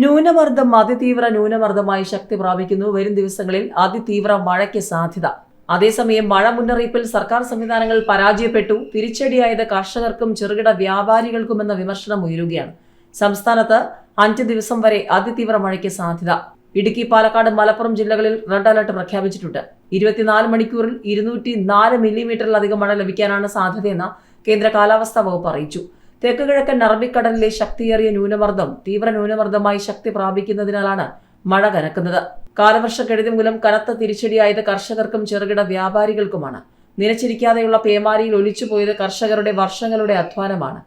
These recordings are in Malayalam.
ന്യൂനമർദ്ദം അതിതീവ്ര ന്യൂനമർദ്ദമായി ശക്തി പ്രാപിക്കുന്നു. വരും ദിവസങ്ങളിൽ അതിതീവ്ര മഴയ്ക്ക് സാധ്യത. അതേസമയം മഴ മുന്നറിയിപ്പിൽ സർക്കാർ സംവിധാനങ്ങൾ പരാജയപ്പെട്ടു. തിരിച്ചടിയായത് കർഷകർക്കും ചെറുകിട വ്യാപാരികൾക്കുമെന്ന വിമർശനം ഉയരുകയാണ്. സംസ്ഥാനത്ത് അഞ്ച് ദിവസം വരെ അതിതീവ്ര മഴയ്ക്ക് സാധ്യത. ഇടുക്കി പാലക്കാട് മലപ്പുറം ജില്ലകളിൽ റെഡ് അലർട്ട് പ്രഖ്യാപിച്ചിട്ടുണ്ട്. ഇരുപത്തിനാല് മണിക്കൂറിൽ ഇരുന്നൂറ്റി നാല് മില്ലിമീറ്ററിലധികം മഴ ലഭിക്കാനാണ് സാധ്യതയെന്ന് കേന്ദ്ര കാലാവസ്ഥാ വകുപ്പ് അറിയിച്ചു. തെക്ക് കിഴക്കൻ അറബിക്കടലിലെ ശക്തിയേറിയ ന്യൂനമർദ്ദം തീവ്ര ന്യൂനമർദ്ദമായി ശക്തി പ്രാപിക്കുന്നതിനാലാണ് മഴ കനക്കുന്നത്. കാലവർഷക്കെടുതി മൂലം കനത്ത തിരിച്ചടിയായത് കർഷകർക്കും ചെറുകിട വ്യാപാരികൾക്കുമാണ്. നിലച്ചിരിക്കാതെയുള്ള പേമാരിയിൽ ഒലിച്ചുപോയത് കർഷകരുടെ വർഷങ്ങളുടെ അധ്വാനമാണ്.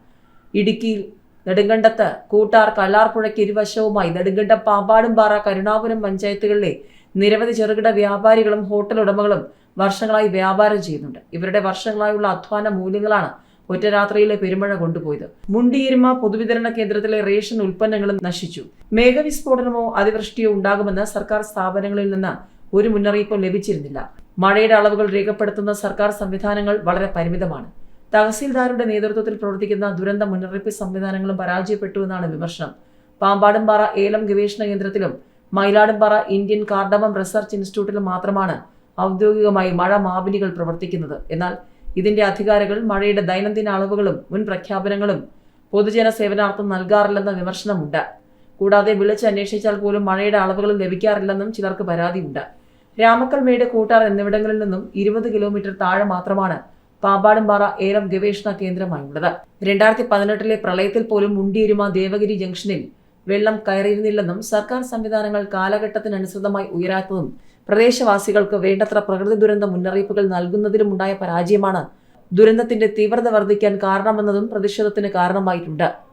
ഇടുക്കിയിൽ നെടുങ്കണ്ടത്ത് കൂട്ടാർ കല്ലാർപ്പുഴയ്ക്ക് ഇരുവശവുമായി നെടുങ്കണ്ടം പാമ്പാടുംപാറ കരുണാപുരം പഞ്ചായത്തുകളിലെ നിരവധി ചെറുകിട വ്യാപാരികളും ഹോട്ടൽ ഉടമകളും വർഷങ്ങളായി വ്യാപാരം ചെയ്യുന്നുണ്ട്. ഇവരുടെ വർഷങ്ങളായുള്ള അധ്വാന മൂല്യങ്ങളാണ് ഒറ്റ രാത്രിയിലെ പെരുമഴ കൊണ്ടുപോയത്. മുണ്ടിയിരുമ പൊതുവിതരണ കേന്ദ്രത്തിലെ റേഷൻ ഉൽപ്പന്നങ്ങളും നശിച്ചു. മേഘവിസ്ഫോടനമോ അതിവൃഷ്ടിയോ ഉണ്ടാകുമെന്ന് സർക്കാർ സ്ഥാപനങ്ങളിൽ നിന്ന് ഒരു മുന്നറിയിപ്പും ലഭിച്ചിരുന്നില്ല. മഴയുടെ അളവുകൾ രേഖപ്പെടുത്തുന്ന സർക്കാർ സംവിധാനങ്ങൾ വളരെ പരിമിതമാണ്. തഹസീൽദാരുടെ നേതൃത്വത്തിൽ പ്രവർത്തിക്കുന്ന ദുരന്ത മുന്നറിയിപ്പ് സംവിധാനങ്ങളും പരാജയപ്പെട്ടു എന്നാണ് വിമർശനം. പാമ്പാടുംപാറ ഏലം ഗവേഷണ കേന്ദ്രത്തിലും മയിലാടുംപാറ ഇന്ത്യൻ കാർഡമം റിസർച്ച് ഇൻസ്റ്റിറ്റ്യൂട്ടിലും മാത്രമാണ് ഔദ്യോഗികമായി മഴ മാപിനികൾ പ്രവർത്തിക്കുന്നത്. എന്നാൽ ഇതിന്റെ അധികാരികൾ മഴയുടെ ദൈനംദിന അളവുകളും മുൻ പ്രഖ്യാപനങ്ങളും പൊതുജന സേവനാർത്ഥം നൽകാറില്ലെന്ന വിമർശനമുണ്ട്. കൂടാതെ വിളിച്ച് അന്വേഷിച്ചാൽ പോലും മഴയുടെ അളവുകൾ ലഭിക്കാറില്ലെന്നും ചിലർക്ക് പരാതിയുണ്ട്. രാമക്കൽമേട് കൂട്ടാർ എന്നിവിടങ്ങളിൽ നിന്നും ഇരുപത് കിലോമീറ്റർ താഴെ മാത്രമാണ് പാമ്പാടുംപാറ ഏലം ഗവേഷണ കേന്ദ്രമായുള്ളത്. രണ്ടായിരത്തി പതിനെട്ടിലെ പ്രളയത്തിൽ പോലും മുണ്ടിയിരുമ ദേവഗിരി ജംഗ്ഷനിൽ വെള്ളം കയറിയിരുന്നില്ലെന്നും സർക്കാർ സംവിധാനങ്ങൾ കാലഘട്ടത്തിനനുസൃതമായി ഉയരാത്തതും പ്രദേശവാസികൾക്ക് വേണ്ടത്ര പ്രകൃതി ദുരന്ത മുന്നറിയിപ്പുകൾ നൽകുന്നതിലുമുണ്ടായ പരാജയമാണ് ദുരന്തത്തിന്റെ തീവ്രത വർദ്ധിക്കാൻ കാരണമെന്നതും പ്രതിഷേധത്തിന് കാരണമായിട്ടുണ്ട്.